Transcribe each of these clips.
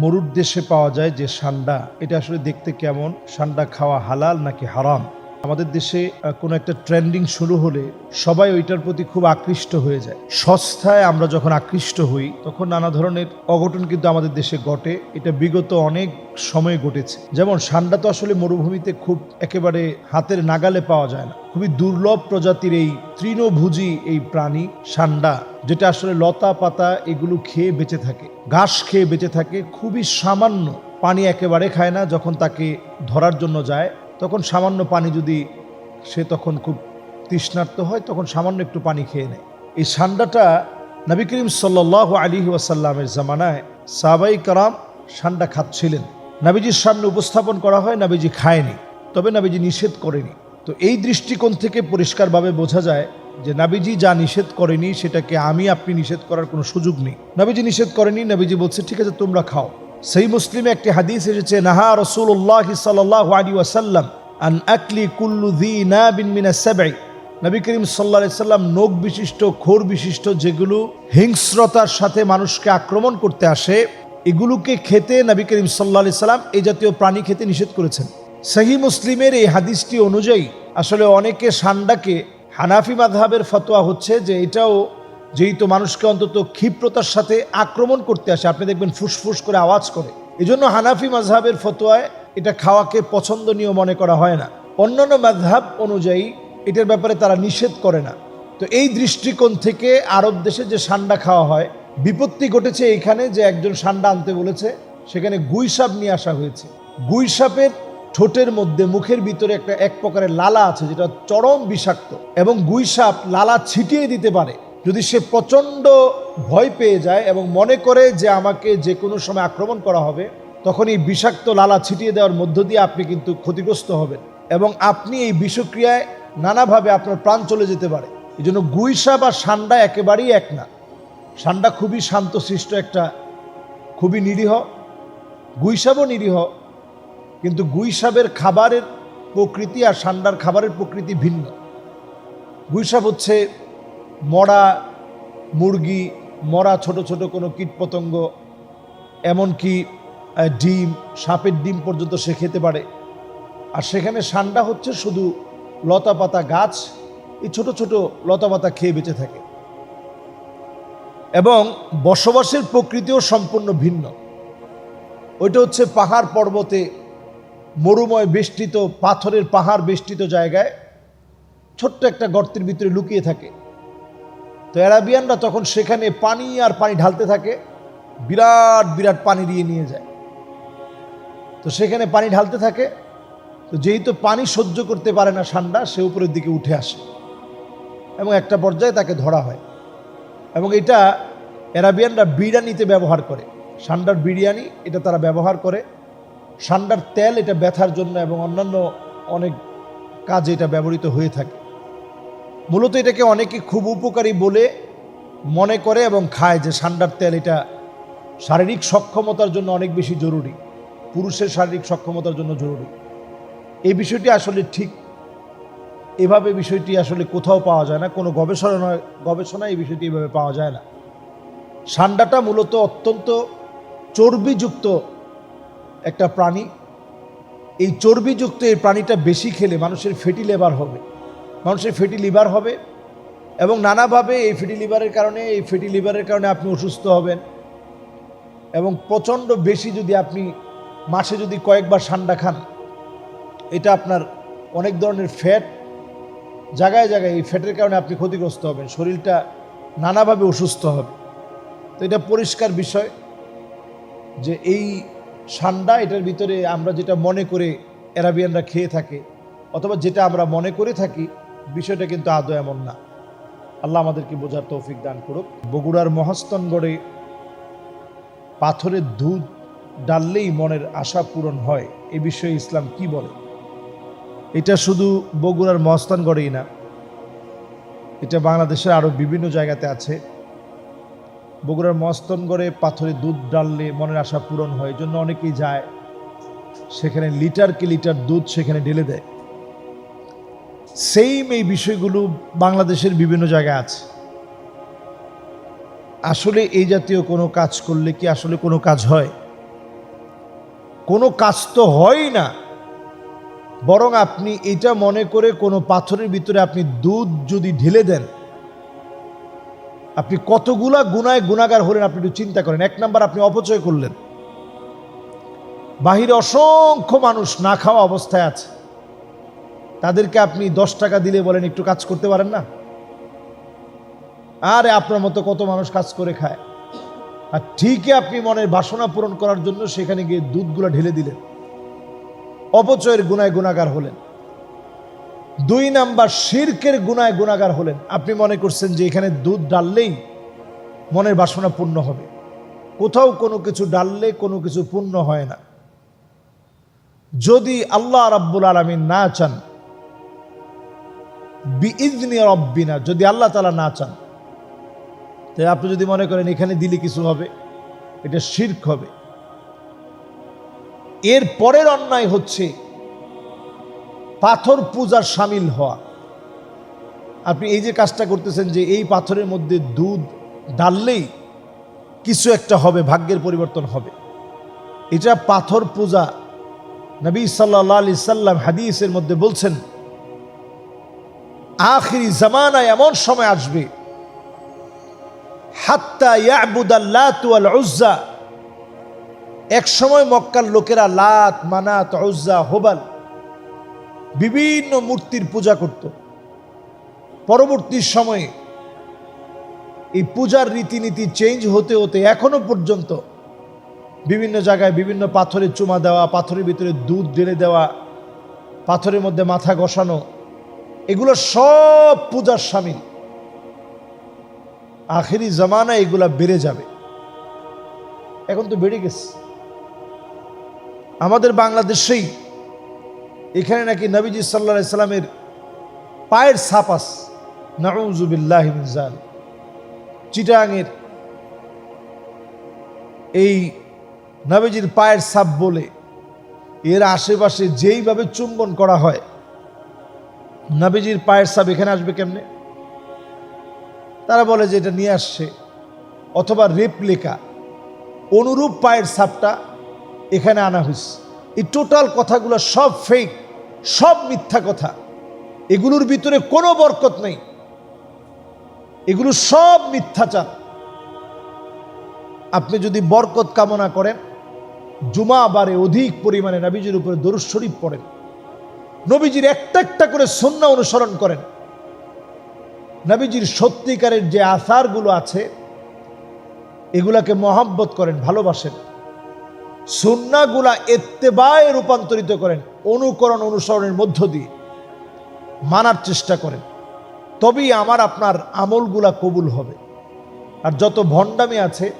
মরুর দেশে পাওয়া যায় যে সান্ডা। এটা আসলে দেখতে কেমন? সান্ডা খাওয়া হালাল নাকি হারাম? আমাদের দেশে কোনো একটা ট্রেন্ডিং শুরু হলে সবাই ওইটার প্রতি খুব আকৃষ্ট হয়ে যায়। সস্তায় আমরা যখন আকৃষ্ট হই, তখন নানা ধরনের অঘটন কিন্তু আমাদের দেশে ঘটে। এটা বিগত অনেক সময় ঘটেছে। যেমন সান্ডা তো আসলে মরুভূমিতে খুব একেবারে হাতের নাগালে পাওয়া যায় না। খুবই দুর্লভ প্রজাতির এই তৃণভোজী এই প্রাণী সান্ডা যেটা আসলে লতা পাতা এগুলো খেয়ে বেঁচে থাকে। ঘাস খেয়ে বেঁচে থাকে। খুবই সামান্য পানি একেবারে খায় না যখন তাকে ধরার জন্য যায়। তখন সামান্য পানি যদি সে তখন খুব তৃষ্ণার্ত হয়, তখন সামান্য একটু পানি খেয়ে নেয়। এই সান্ডাটা নবী করিম সাল্লাহ আলী ওয়াসাল্লামের জামানায় সাবাই কারাম সান্ডা খাচ্ছিলেন। নাবিজির সামনে উপস্থাপন করা হয়, নাবিজি খায়নি, তবে নাবিজি নিষেধ করেনি। তো এই দৃষ্টিকোণ থেকে পরিষ্কারভাবে বোঝা যায় যে নাবিজি যা নিষেধ করেনি, সেটাকে আমি, আপনি নিষেধ করার কোনো সুযোগ নেই। নাবিজি নিষেধ করেনি, নাবিজি বলছে, ঠিক আছে, তোমরা খাও। সেই মুসলিমে একটি হাদিস এসেছে, নাহা রসুল্লাহ সাল্লাহ আলী ওয়াসাল্লাম আন আকলি কুল্লু দি না বিন মিনা সাবাই নবী করিম সাল্লা সাল্লাম নোক বিশিষ্ট, খোর বিশিষ্ট যেগুলো হিংস্রতার সাথে মানুষকে আক্রমণ করতে আসে, এগুলোকে খেতে নবী করিম সাল্লা সাল্লাম এই জাতীয় প্রাণী খেতে নিষেধ করেছেন। সহি মুসলিমের এই হাদিসটি অনুযায়ী আসলে অনেকে সান্ডাকে হানাফি মাধাবের ফতোয়া হচ্ছে যে এটাও যেহেতু মানুষকে অন্তত ক্ষিপ্রতার সাথে আক্রমণ করতে আসে, আপনি দেখবেন ফুসফুস করে আওয়াজ করে। এজন্য হানাফি মাঝহাবের ফতোয়ায় এটা খাওয়াকে পছন্দনীয় মনে করা হয় না। অন্যান্য মাঝহাব অনুযায়ী এটার ব্যাপারে তারা নিষেধ করে না। তো এই দৃষ্টিকোণ থেকে আরব দেশে যে সান্ডা খাওয়া হয়, বিপত্তি ঘটেছে এইখানে যে একজন সান্ডা আনতে বলেছে, সেখানে গুইসাপ নিয়ে আসা হয়েছে। গুইসাপের ঠোঁটের মধ্যে, মুখের ভিতরে একটা এক প্রকারের লালা আছে, যেটা চরম বিষাক্ত, এবং গুইসাপ লালা ছিটিয়ে দিতে পারে। যদি সে প্রচণ্ড ভয় পেয়ে যায় এবং মনে করে যে আমাকে যে কোনো সময় আক্রমণ করা হবে, তখন এই বিষাক্ত লালা ছিটিয়ে দেওয়ার মধ্য দিয়ে আপনি কিন্তু ক্ষতিগ্রস্ত হবেন এবং আপনি এই বিষক্রিয়ায় নানাভাবে আপনার প্রাণ চলে যেতে পারে। এই জন্য গুইসা বা সান্ডা একেবারেই এক না। সান্ডা খুবই শান্তশিষ্ট একটা, খুবই নিরীহ। গুইসাবও নিরীহ, কিন্তু গুইসাবের খাবারের প্রকৃতি আর সান্ডার খাবারের প্রকৃতি ভিন্ন। গুইসাব হচ্ছে মরা মুরগি, মরা ছোট ছোট কোনো কীটপতঙ্গ, এমনকি ডিম, সাপের ডিম পর্যন্ত সে খেতে পারে। আর সেখানে সান্ডা হচ্ছে শুধু লতা পাতা গাছ, এই ছোট ছোট লতা পাতা খেয়ে বেঁচে থাকে। এবং বসবাসের প্রকৃতিও সম্পূর্ণ ভিন্ন। ওইটা হচ্ছে পাহাড় পর্বতে মরুময় বেষ্টিত, পাথরের পাহাড় বেষ্টিত জায়গায় ছোট্ট একটা গর্তের ভিতরে লুকিয়ে থাকে। তো অ্যারাবিয়ানরা তখন সেখানে পানি আর পানি ঢালতে থাকে, বিরাট বিরাট পানি দিয়ে নিয়ে যায়। তো সেখানে পানি ঢালতে থাকে, তো যেহেতু পানি সহ্য করতে পারে না ঠান্ডা, সে উপরের দিকে উঠে আসে এবং একটা পর্যায়ে তাকে ধরা হয় এবং এটা অ্যারাবিয়ানরা বিরিয়ানিতে ব্যবহার করে। সান্ডার বিরিয়ানি, এটা তারা ব্যবহার করে। সান্ডার তেল, এটা ব্যথার জন্য এবং অন্যান্য অনেক কাজে এটা ব্যবহৃত হয়ে থাকে। মূলত এটাকে অনেকে খুব উপকারী বলে মনে করে এবং খায় যে সান্ডার তেল এটা শারীরিক সক্ষমতার জন্য অনেক বেশি জরুরি, পুরুষের শারীরিক সক্ষমতার জন্য জরুরি। এই বিষয়টি আসলে ঠিক। এভাবে বিষয়টি আসলে কোথাও পাওয়া যায় না, কোনো গবেষণা গবেষণায় এই বিষয়টি এভাবে পাওয়া যায় না। সান্ডাটা মূলত অত্যন্ত চর্বিযুক্ত একটা প্রাণী। এই চর্বিযুক্ত এই প্রাণীটা বেশি খেলে মানুষের ফেটি লেবার হবে। মানুষের ফেটি লিভার হবে এবং নানাভাবে এই ফেটি লিভারের কারণে, এই ফেটি লিভারের কারণে আপনি অসুস্থ হবেন। এবং প্রচণ্ড বেশি যদি আপনি মাসে যদি কয়েকবার সান্ডা খান, এটা আপনার অনেক ধরনের ফ্যাট জায়গায় জায়গায় এই ফ্যাটের কারণে আপনি ক্ষতিগ্রস্ত হবেন, শরীরটা নানাভাবে অসুস্থ হবে। তো এটা পরিষ্কার বিষয় যে এই সান্ডা এটার ভিতরে আমরা যেটা মনে করে অ্যারাবিয়ানরা খেয়ে থাকে, অথবা যেটা আমরা মনে করে থাকি বিষয়টা কিন্তু আদৌ এমন না। আল্লাহ আমাদেরকে বোঝার তৌফিক দান করুক। বগুড়ার মহাস্তনগড়ে পাথরের দুধ ডাললেই মনের আশা পূরণ হয়, এ বিষয়ে ইসলাম কি বলে? এটা শুধু বগুড়ার মহাস্থানগড়েই না, এটা বাংলাদেশের আরও বিভিন্ন জায়গাতে আছে। বগুড়ার মহাস্থানগড়ে পাথরে দুধ ডাললে মনের আশা পূরণ হয় জন্য অনেকেই যায়, সেখানে লিটারকে লিটার দুধ সেখানে ঢেলে দেয়। সেইম এই বিষয়গুলো বাংলাদেশের বিভিন্ন জায়গায় আছে। আসলে এই জাতীয় কোনো কাজ করলে কি আসলে কোনো কাজ হয়? কোনো কাজ তো হয়ই না। বরং আপনি এটা মনে করে কোনো পাথরের ভিতরে আপনি দুধ যদি ঢেলে দেন, আপনি কতগুলা গুনায় গুণাগার হলেন আপনি একটু চিন্তা করেন। এক নাম্বার আপনি অপচয় করলেন। বাহিরে অসংখ্য মানুষ না খাওয়া অবস্থায় আছে। তাদেরকে আপনি দশ টাকা দিলে বলেন, একটু কাজ করতে পারেন না? আরে আপনার মতো কত মানুষ কাজ করে খায়। আর ঠিকই আপনি মনের বাসনা পূরণ করার জন্য সেখানে গিয়ে দুধগুলো ঢেলে দিলেন। অপচয়ের গুনায় গুণাগার হলেন। দুই নাম্বার, শির্কের গুনায় গুণাগার হলেন। আপনি মনে করছেন যে এখানে দুধ ডাললেই মনের বাসনা পূর্ণ হবে। কোথাও কোনো কিছু ডাললে কোনো কিছু পূর্ণ হয় না। যদি আল্লাহ রাব্বুল আলমিন না চান রব্বিনা, যদি আল্লাহ তালা না চান। তাই আপনি যদি মনে করেন এখানে দিলে কিছু হবে, এটা শির্ক হবে। এর পরের অন্যায় হচ্ছে পাথর পূজার সামিল হওয়া। আপনি এই যে কাজটা করতেছেন যে এই পাথরের মধ্যে দুধ ডাললেই কিছু একটা হবে, ভাগ্যের পরিবর্তন হবে। এটা পাথর পূজা নবী সাল্লাহ আলি সাল্লাম হাদিসের মধ্যে বলছেন আখিরি জামানায় এমন সময় আসবে। হাত্তা এক সময় মক্কার লোকেরা লাত, মানাত, উজ্জা, হোবাল বিভিন্ন মূর্তির পূজা করত। পরবর্তী সময়ে এই পূজার রীতিনীতি চেঞ্জ হতে হতে এখনও পর্যন্ত বিভিন্ন জায়গায় বিভিন্ন পাথরে চুমা দেওয়া, পাথরের ভিতরে দুধ ঢেলে দেওয়া, পাথরের মধ্যে মাথা ঘষানো এগুলো সব পূজার সামিল। আখেরি জামানা এগুলা বেড়ে যাবে। এখন তো বেড়ে গেছে। আমাদের বাংলাদেশেই এখানে নাকি নবীজি সাল্লা সাল্লামের পায়ের সাপাস নাউজুবিল্লাহ মিজাল চিটাঙের এই নবীজির পায়ের সাপ বলে এর আশেপাশে যেইভাবে চুম্বন করা হয় নবীজির পায়ের সাপ এখানে আসবে কেমনে? তারা বলে যে এটা নিয়ে আসছে। অথবা রেপ্লিকা। অনুরূপ পায়ের সাপটা এখানে আনা হয়েছে। এই টোটাল কথাগুলো সব ফেক সব মিথ্যা কথা। এগুলোর ভিতরে কোনো বরকত নেই। এগুলো সব মিথ্যাচার। আপনি যদি বরকত কামনা করেন জুমা বারে অধিক পরিমাণে নবীজির উপরে দরুদ শরীফ পড়েন। নবীজির একটা একটা করে সন্না অনুসরণ করেন। নবীজির সত্যিকারের যে আসারগুলো আছে, এগুলাকে মহাব্বত করেন, ভালোবাসেন। সুন্নাগুলা এত্তেবায় রূপান্তরিত করেন, অনুকরণ অনুসরণের মধ্য দিয়ে মানার চেষ্টা করেন। তবেই আমার, আপনার আমলগুলা কবুল হবে। আর যত ভণ্ডামি আছে,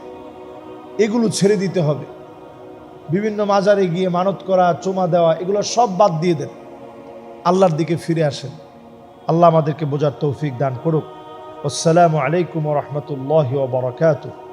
এগুলো ছেড়ে দিতে হবে। বিভিন্ন মাজারে গিয়ে মানত করা, চোমা দেওয়া, এগুলো সব বাদ দিয়ে দেন। আল্লাহর দিকে ফিরে আসেন। আল্লাহ আমাদেরকে বোঝার তৌফিক দান করুক। আসসালামু আলাইকুম রহমতুল্লাহ বরকাতুহ।